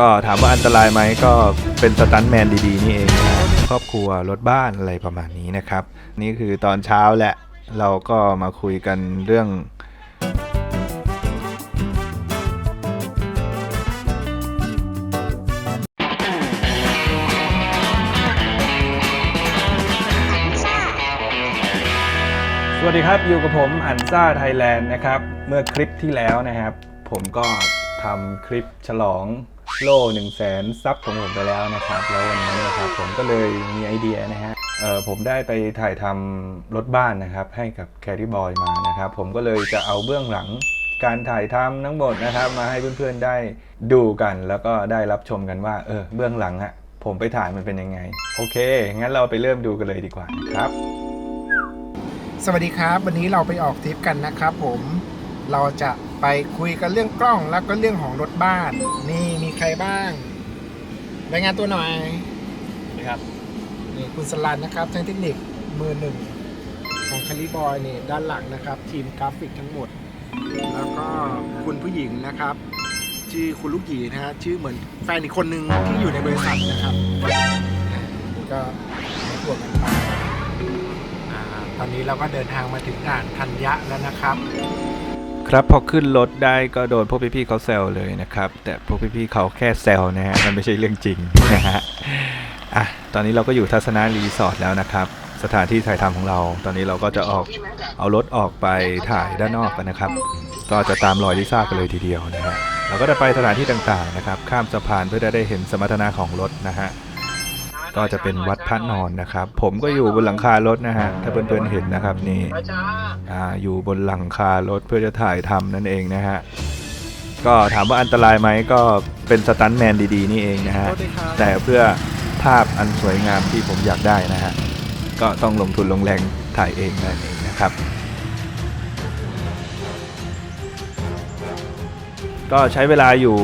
ก็ถามว่าอันตรายไหมก็เป็นสตันแมนดีๆ นี่เองครอบครัวรถบ้านอะไรประมาณนี้นะครับ นี่คือตอนเช้าแหละ เราก็มาคุยกันเรื่องสวัสดีครับ อยู่กับผมอันซ่าไทยแลนด์นะครับ เมื่อคลิปที่แล้วนะครับ ผมก็ทำคลิปฉลอง โล่1 0 0 0 0แสนซับของผมไปแล้วนะครับ แล้ววันนี้นะครับผมก็เลยมีไอเดียนะฮะเออผมได้ไปถ่ายทำรถบ้านนะครับ ให้กับแคริบอยมานะครับ ผมก็เลยจะเอาเบื้องหลังการถ่ายทำทั้งหมดนะครับ มาให้เพื่อนๆได้ดูกัน แล้วก็ได้รับชมกันว่า เออเบื้องหลังอะผมไปถ่ายมันเป็นยังไง โอเค งั้นเราไปเริ่มดูกันเลยดีกว่านะครับ สวัสดีครับ วันนี้เราไปออกทริปกันนะครับผมเราจะ ไปคุยกันเรื่องกล้องแล้วก็เรื่องของรถบ้าน นี่มีใครบ้างรายงานตัวหน่อยครับนี่คุณสลันนะครับทางเทคนิคมือหนึ่งของคาริบอยนี่ด้านหลังนะครับ ทีมกราฟิกทั้งหมด แล้วก็คุณผู้หญิงนะครับ ชื่อคุณลูกหยีนะฮะชื่อเหมือนแฟนอีกคนนึงที่อยู่ในบริษัทนะครับนี่ก็มาตรวจกันไปอ่าตอนนี้เราก็เดินทางมาถึงด่านธัญญะแล้วนะครับ ครับพอขึ้นรถได้ก็โดนพวกพี่ๆเขาแซวเลยนะครับ แต่พวกพี่ๆเขาแค่แซวนะฮะมันไม่ใช่เรื่องจริงนะฮะอะตอนนี้เราก็อยู่ทัศนารีสอร์ทแล้วนะครับ สถานที่ถ่ายทำของเรา ตอนนี้เราก็จะออกเอารถออกไปถ่ายด้านนอกกันนะครับ ก็จะตามรอยลิซ่ากันเลยทีเดียวนะฮะเราก็จะไปสถานที่ต่างๆนะครับ ข้ามสะพานเพื่อจะได้เห็นสมรรถนะของรถนะฮะ ก็จะเป็นวัดพระนอนนะครับ ผมก็อยู่บนหลังคารถนะฮะถ้าเพื่อนๆเห็นนะครับนี่อ่าอยู่บนหลังคารถเพื่อจะถ่ายทำนั่นเองนะฮะก็ถามว่าอันตรายไหมก็เป็นสตันท์แมนดีๆนี่เองนะฮะสวัสดีครับแต่เพื่อภาพอันสวยงามที่ผมอยากได้นะฮะก็ต้องลงทุนลงแรงถ่ายเองนั่นเองนะครับ ก็ใช้เวลาอยู่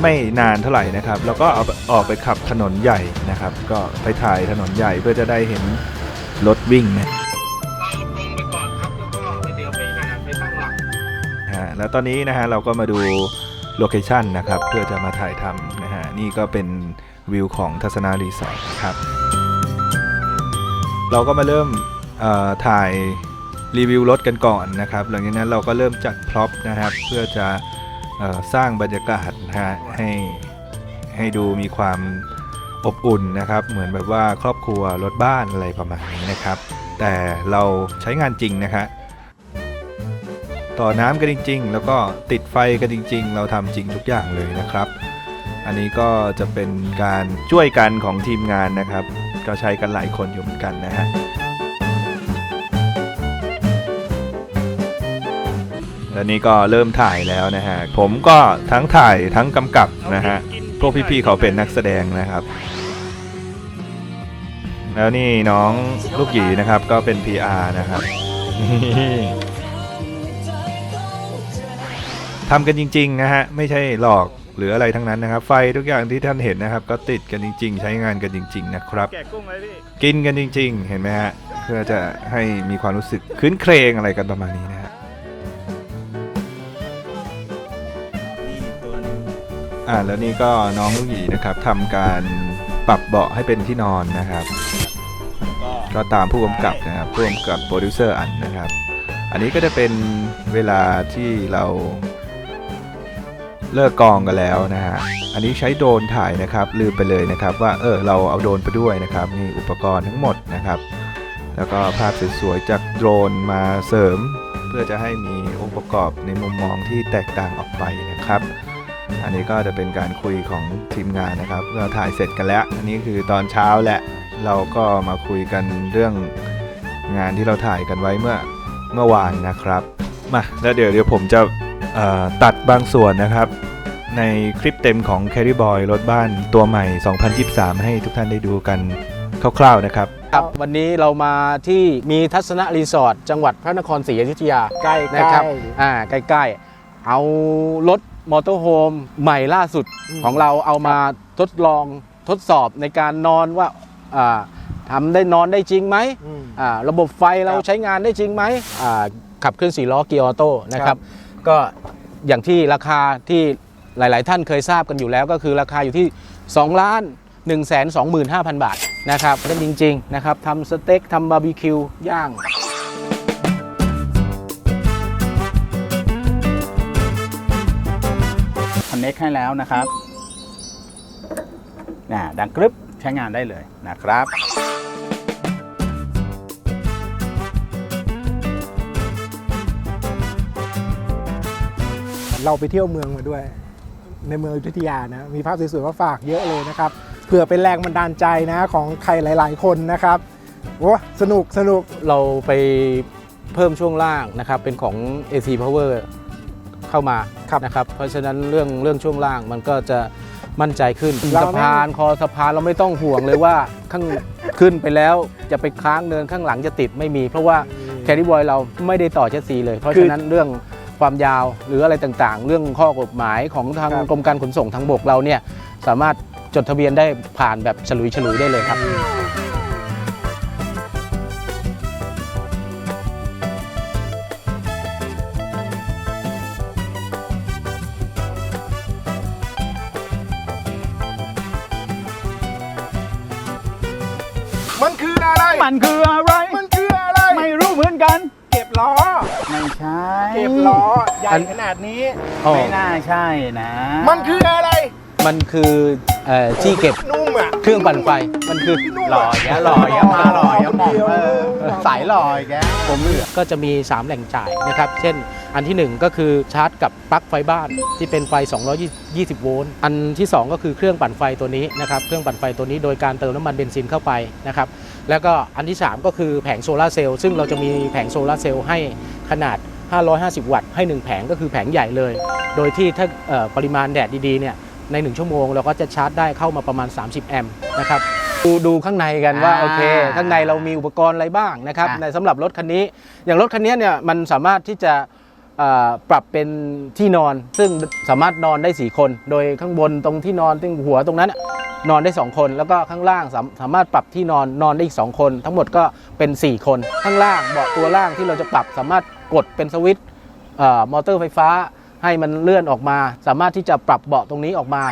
ไม่นานเท่าไหร่นะครับ แล้วก็เอาออกไปขับถนนใหญ่นะครับ ก็ไปถ่ายถนนใหญ่เพื่อจะได้เห็นรถวิ่งนะแล้วก็เดี๋ยวไปงานไปตั้งหลักนะฮะแล้วตอนนี้นะฮะเราก็มาดูโลเคชันนะครับ เพื่อจะมาถ่ายทำนะฮะนี่ก็เป็นวิวของทัศนารีสอร์ทครับ เราก็มาเริ่มถ่ายรีวิวรถกันก่อนนะครับ หลังจากนั้นเราก็เริ่มจัดพร็อพนะครับ เพื่อจะ สร้างบรรยากาศนะฮะให้ให้ดูมีความอบอุ่นนะครับ เหมือนแบบว่าครอบครัวรถบ้านอะไรประมาณนี้นะครับ แต่เราใช้งานจริงนะฮะต่อน้ำกันจริง ๆ แล้วก็ติดไฟกันจริง ๆ เราทำจริงทุกอย่างเลยนะครับ อันนี้ก็จะเป็นการช่วยกันของทีมงานนะครับ ก็ใช้กันหลายคนอยู่เหมือนกันนะฮะ แล้วนี่ก็เริ่มถ่ายแล้วนะฮะ ผมก็ทั้งถ่ายทั้งกำกับนะฮะ พวกพี่ๆเขาเป็นนักแสดงนะครับ แล้วนี่น้องลูกหยีนะครับก็เป็น PR นะครับทำกันจริงๆนะฮะ ไม่ใช่หลอกหรืออะไรทั้งนั้นนะครับ ไฟทุกอย่างที่ท่านเห็นนะครับ ก็ติดกันจริง ๆ ใช้งานกันจริง ๆ นะครับ แกะกุ้งเลยพี่ กินกันจริง ๆ เห็นไหมฮะ เพื่อจะให้มีความรู้สึกคืนเครงอะไรกันประมาณนี้นะ อ่าแล้วนี่ก็น้องลูกหยีนะครับทำการปรับเบาะให้เป็นที่นอนนะครับ ก็ตามผู้กำกับนะครับผู้กำกับโปรดิวเซอร์อันนะครับ อันนี้ก็จะเป็นเวลาที่เราเลิกกองกันแล้วนะฮะ อันนี้ใช้โดรนถ่ายนะครับ ลืมไปเลยนะครับว่าเออเราเอาโดรนไปด้วยนะครับนี่อุปกรณ์ทั้งหมดนะครับ แล้วก็ภาพสวยๆจากโดรนมาเสริม เพื่อจะให้มีองค์ประกอบในมุมมองที่แตกต่างออกไปนะครับ อันนี้ก็จะเป็นการคุยของทีมงานนะครับเราถ่ายเสร็จกันแล้ว อันนี้คือตอนเช้าแหละ เราก็มาคุยกันเรื่องงานที่เราถ่ายกันไว้เมื่อเมื่อวานนะครับ มาแล้วเดี๋ยวเดี๋ยวผมจะเอ่อตัดบางส่วนนะครับ ในคลิปเต็มของ Carry Boy รถบ้านตัวใหม่ 2023 ให้ทุกท่านได้ดูกันคร่าวๆนะครับครับวันนี้เรามาที่มีทัศนะรีสอร์ทจังหวัดพระนครศรีอยุธยาใกล้นะครับๆอ่าใกล้ๆ เอารถ มอเตอร์โฮมใหม่ล่าสุดอืมของเราเอามาทดลองทดสอบในการนอนว่าอ่าทำได้นอนได้จริงไหมอืมอ่าระบบไฟเราครับใช้งานได้จริงไหมอ่าขับเคลื่อนสี่ล้อเกียร์ออโต้นะคครัรับบก็อย่างที่ราคาที่หลาย ๆ ท่านเคยทราบกันอยู่แล้วก็คือราคาอยู่ที่ 2 ล้าน1 2 5 0 0 0 บาทนะครับนั่นจริง ๆ นะครับทำสเต็กทำบาร์บีคิวย่าง เน็กให้แล้วนะครับน่ะดังกรึบใช้งานได้เลยนะครับเราไปเที่ยวเมืองมาด้วย ในเมืองอยุธยานะมีภาพสวยๆมาฝากเยอะเลยนะครับเผื่อเป็นแรงบันดาลใจนะของใครหลาย ๆ คนนะครับโอ้สนุกสนุกเราไปเพิ่มช่วงล่างนะครับเป็นของ AC Power เข้ามาครับนะครับเพราะฉะนั้นเรื่องเรื่องช่วงล่างมันก็จะมั่นใจขึ้นเราสะไม่พานคอสะพานเราไม่ต้องห่วงเลยว่าข้างขึ้นไปแล้วจะไปค้างเนินข้างหลังจะติดไม่มี เพราะว่าแคริบอยเราไม่ได้ต่อเชสซีเลย เพราะคือฉะนั้นเรื่องความยาวหรืออะไรต่างๆ เรื่องข้อกฎหมายของทางครับกรมการขนส่งทางบกเราเนี่ยสามารถจดทะเบียนได้ผ่านแบบฉลุยฉลุยๆได้เลยครับ มันคืออะไร มันคืออะไร ไม่รู้เหมือนกัน เก็บล้อ ไม่ใช่ เก็บล้อ ใหญ่อันขนาดนี้อ๋อไม่น่าใช่นะ มันคืออะไร มันคือเอ่อที่เก็บนุ่มอะ เครื่องปั่นไฟ มันคือหล่อแยะหล่อแยะมาหล่อแยะหมองเออสายหล่อแกผมก็จะมี 3 แหล่งจ่ายนะครับ เช่น อันทีหนึ่1 ก็คือชาร์จกับปลั๊กไฟบ้านที่เป็นไฟ 220 โวลต์ อันที่ 2 ก็คือเครื่องปั่นไฟตัวนี้นะครับ เครื่องปั่นไฟตัวนี้โดยการเติมน้ำมันเบนซินเข้าไปนะครับ แล้วก็อันที่ 3 ก็คือแผงโซลาร์เซลล์ซึ่งเราจะมีแผงโซลาร์เซลล์ให้ขนาด 550 วัตต์ให้ 1 แผงก็คือแผงใหญ่เลย โดยที่ถ้าเอ่อปริมาณแดดดีๆเนี่ยใน 1 ชั่วโมง เราก็จะชาร์จได้เข้ามาประมาณ 30 แอมป์นะครับดูดูข้างในกันว่าอ่าโอเค ข้างในเรามีอุปกรณ์อะไรบ้างนะครับอะในสำหรับรถคันนี้ อย่างรถคันนี้เนี่ยมันสามารถที่จะเอ่อ ปรับเป็นที่นอน ซึ่งสามารถนอนได้ 4 คน โดยข้างบนตรงที่นอนตรงหัวตรงนั้น นอนได้ 2 คน แล้วก็ข้างล่างสามสามารถปรับที่นอนนอนได้อีก 2 คน ทั้งหมดก็เป็น 4 คน ข้างล่างเบาะตัวล่างที่เราจะปรับสามารถกดเป็นสวิตช์มอเตอร์ไฟฟ้าให้มันเลื่อนออกมา สามารถที่จะปรับเบาะตรงนี้ออกมา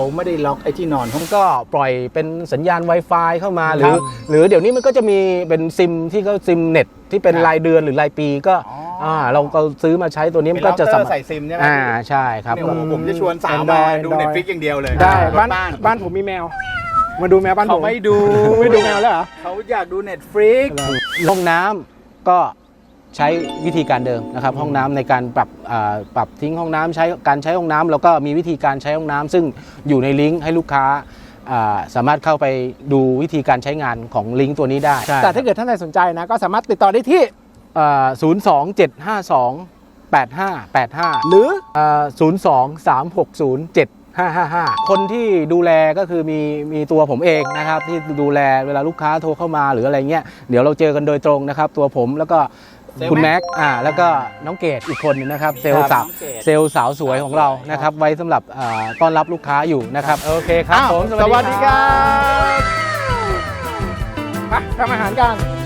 เขาไม่ได้ล็อกไอ้ที่นอนผมก็ปล่อยเป็นสัญญาณ Wi-Fi เข้ามาหรือ ครับหรือเดี๋ยวนี้มันก็จะมีเป็นซิมที่เขาซิมเน็ตที่เป็นครับรายเดือนหรือรายปีก็อ๋ออ่าเราก็ซื้อมาใช้ตัวนี้เป็มันนก็ก็จะจะสาสามใส่ซิมใช่ไหมอ่าใช่ครับ เนี่ยโอ้โหผมจะชวนสาว Android มาดู Android เน็ตฟิกอย่างเดียวเลยได้รถบ้านบ้านบ้านผมมีแมว มาดูแมวบ้านผเขามไม่ดูไม่ดูแมวแล้วเหรอ เขาอยากดูเน็ตฟลิกห้องน้ำก็ ใช้วิธีการเดิมนะครับ ห้องน้ำในการปรับอ่าปรับทิ้งห้องน้ำใช้การใช้ห้องน้ำแล้วก็มีวิธีการใช้ห้องน้ำซึ่งอยู่ในลิงก์ให้ลูกค้าอ่าสามารถเข้าไปดูวิธีการใช้งานของลิงก์ตัวนี้ได้ แต่ถ้าเกิดท่านใดสนใจนะ ก็สามารถติดต่อได้ที่ศูนย์สองเจ็ดห้าสองแปดห้าแปดห้าหรือศูนย์สองสามหกศูนย์เจ็ดห้าห้าห้าคนที่ดูแลก็คือมีมีตัวผมเองนะครับ ที่ดูแลเวลาลูกค้าโทรเข้ามาหรืออะไรเงี้ยเดี๋ยวเราเจอกันโดยตรงนะครับ ตัวผมแล้วก็เซลล์ คุณแม็แม็กกอ่าแล้วก็น้องเกดอีกคนนึงนะครับ เซลล์สาวน้องเกดเซลล์สาวสวยของเรานะครับไว้สำหรับอ่าต้อนรับลูกค้าอยู่นะครับ โอเคครับอ้าวผมสวัสดีครับไปทำอาหารกัน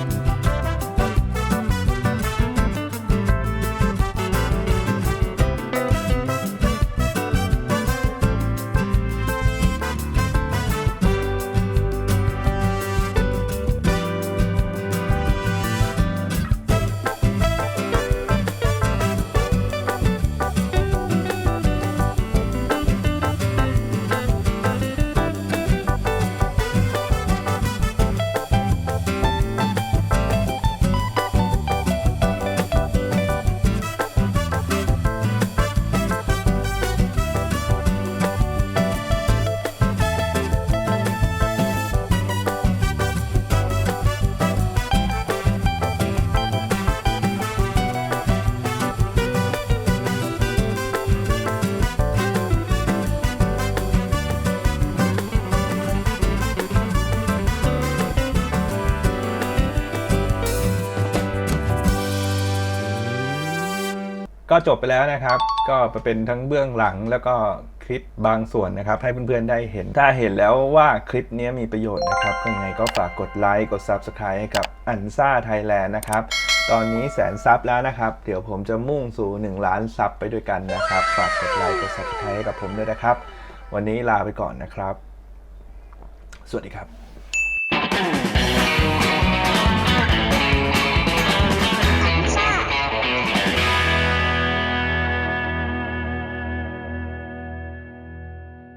ก็จบไปแล้วนะครับ ก็เป็นทั้งเบื้องหลังแล้วก็คลิปบางส่วนนะครับ ให้เพื่อนๆได้เห็น ถ้าเห็นแล้วว่าคลิปนี้มีประโยชน์นะครับก็ยังไงก็ฝากกดไลค์กด Subscribe ให้กับอันซ่าไทยแลนด์นะครับ ตอนนี้แสนซับแล้วนะครับ เดี๋ยวผมจะมุ่งสู่ 1 ล้านซับไปด้วยกันนะครับ ฝากกดไลค์กด Subscribe ให้กับผมด้วยนะครับ วันนี้ลาไปก่อนนะครับ สวัสดีครับ